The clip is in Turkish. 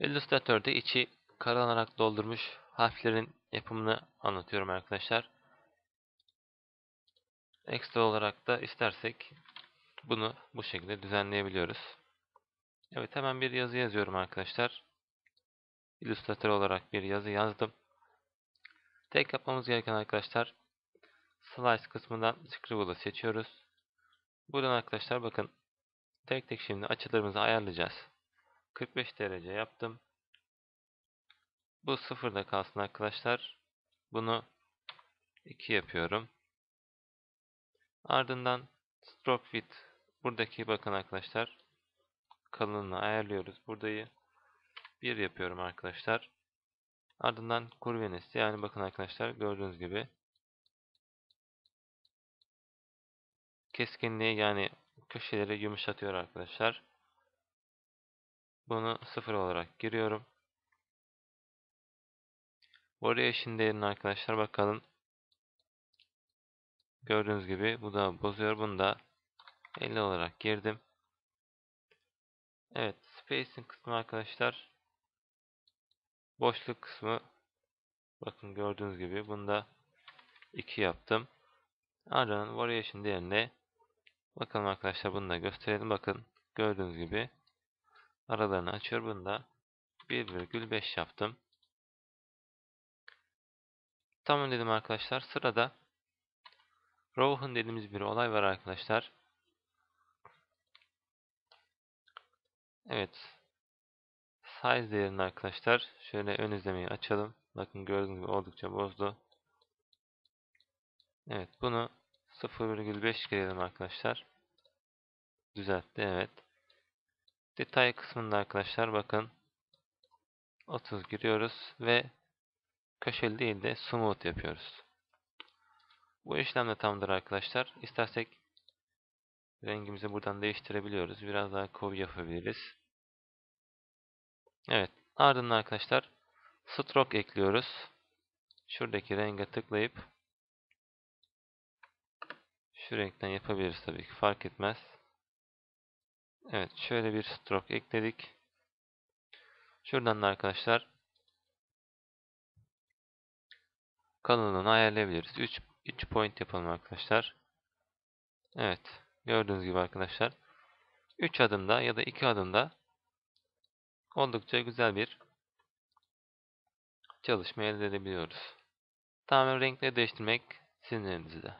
Illustrator'da içi karalanarak doldurmuş harflerin yapımını anlatıyorum arkadaşlar. Ekstra olarak da istersek bunu bu şekilde düzenleyebiliyoruz. Evet hemen bir yazı yazıyorum arkadaşlar. Illustrator olarak bir yazı yazdım. Tek yapmamız gereken arkadaşlar Slice kısmından Scribble'ı seçiyoruz. Buradan arkadaşlar bakın tek tek şimdi açılarımızı ayarlayacağız. 45 derece yaptım. Bu sıfırda kalsın arkadaşlar. Bunu 2 yapıyorum. Ardından stroke width buradaki bakın arkadaşlar kalınlığını ayarlıyoruz. Buradayı 1 yapıyorum arkadaşlar. Ardından kurvenesi yani bakın arkadaşlar gördüğünüz gibi keskinliği yani köşeleri yumuşatıyor arkadaşlar. Bunu sıfır olarak giriyorum. Variation değerini arkadaşlar bakalım. Gördüğünüz gibi bu da bozuyor. Bunu da 50 olarak girdim. Evet. Spacing kısmı arkadaşlar. Boşluk kısmı. Bakın gördüğünüz gibi bunda 2 yaptım. Ardından variation değerine bakalım arkadaşlar bunu da gösterelim. Bakın gördüğünüz gibi aralarını açıyor. Bunda 1,5 yaptım. Tamam dedim arkadaşlar. Sırada Rohan dediğimiz bir olay var arkadaşlar. Evet. Size değerini arkadaşlar şöyle ön izlemeyi açalım. Bakın gördüğünüz gibi oldukça bozdu. Evet bunu 0,5 girelim arkadaşlar. Düzeltti evet. Detay kısmında arkadaşlar bakın 30 giriyoruz ve köşeli değil de smooth yapıyoruz. Bu işlem de tamamdır arkadaşlar. İstersek rengimizi buradan değiştirebiliyoruz. Biraz daha koyu yapabiliriz. Evet. Ardından arkadaşlar stroke ekliyoruz. Şuradaki renge tıklayıp şu renkten yapabiliriz tabii ki. Fark etmez. Evet. Şöyle bir stroke ekledik. Şuradan da arkadaşlar kalınlığını ayarlayabiliriz. 3 3 point yapalım arkadaşlar. Evet. Gördüğünüz gibi arkadaşlar. 3 adımda ya da 2 adımda oldukça güzel bir çalışma elde edebiliyoruz. Tamamen renkleri değiştirmek sizin elinizde.